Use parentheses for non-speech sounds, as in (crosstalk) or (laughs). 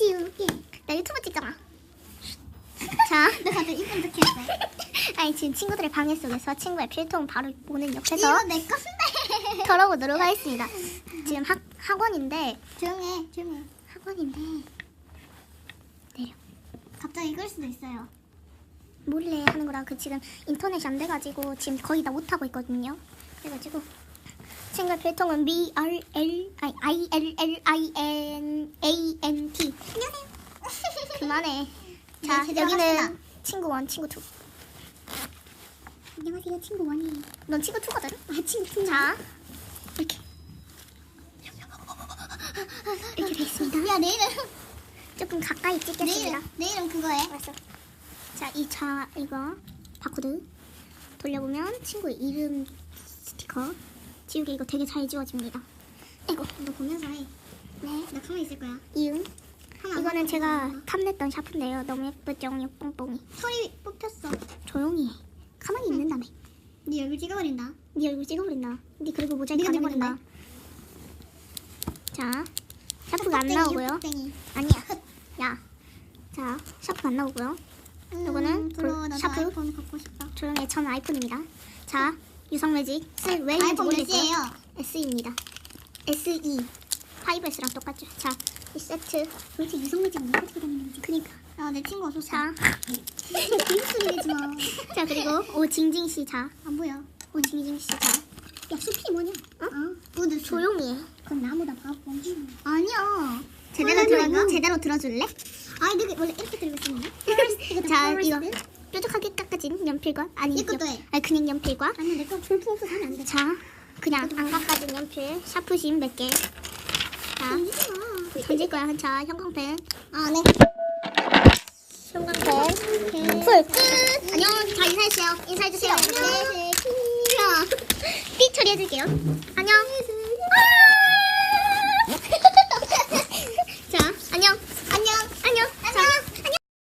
지우개. 나 유튜브 찍잖아. 자, 너 갑자기 이쁜 척 했어. (laughs) 아니 지금 친구들의 방해 속에서 친구의 필통 바로 보는 옆에서 이거 내 건데. (laughs) 털어보도록 하겠습니다. 지금 학 학원인데 조용해, 조용해. 학원인데 내려 갑자기 끌 수도 있어요. 몰래 하는 거라 그 지금 인터넷이 안 돼가지고 지금 거의 다 못 하고 있거든요. 그래가지고 친구의 필통은 B R L 아니 I L L I N A. 그만해. 자 네, 제대로 여기는. 친구 원, 친구 투. 안녕하세요, 친구 원이. 넌 친구 투거든. 아, 친구 투. 자 이렇게 이렇게 돼 있습니다. 야, 내일은 조금 가까이 찍겠습니다. 내일은 내일은 그거에. 알았어. 자, 이 차 이거 바코드 돌려보면 친구의 이름 스티커 지우개 이거 되게 잘 지워집니다. 이거 너 보면서 해. 네 나 가만히 있을 거야. 이응 이거는 제가. 탐냈던 샤프인데요. 너무 예쁘죠, 이 뽕뽕이. 털이 뽑혔어. 조용히 해. 가만히 있는다며. 네 얼굴 찍어버린다. 네 얼굴 찍어버린다. 네 그리고 모자이크 네가 안 해버린다. 자, 샤프가 안 나오고요. 아니야. 야, 자, 샤프가 안 나오고요. 요거는 음, 부러워. 나도 샤프? 아이폰 갖고 싶다. 조용히 해. 저는 아이폰입니다. 자, 유성 매직 쓸 왜 아이폰. 몇이에요? SE입니다. SE 5S랑 똑같죠. 자, 이 세트. 도대체 가지고 다니는 거지? 그니까. 아, 내 친구 없었어. 자, 빙수 내지 마. 자 그리고 오징징 씨 자, 안 보여. 오징징 씨 자. 야, 숲이 뭐냐? 어? 우드 조용히 해. 그건 나무다 바보. 아니야. 제대로 들어? 제대로 들어줄래? 아니, 내가 원래 이렇게 들고 있었는데. 자. 이거 뾰족하게 깎아진 연필과 아니 이것도 연- 해. 아니 그냥 연필과 아니, 내거 볼품 없어서 하면 안 돼. 자, 그냥 안 깎아진 연필 샤프심 몇 개. 자, 던질 거야. 자, 형광펜. 아, 네. 형광펜. 풀 끝. 안녕. 자 인사해주세요. 인사해주세요. 네. 삐 처리해줄게요.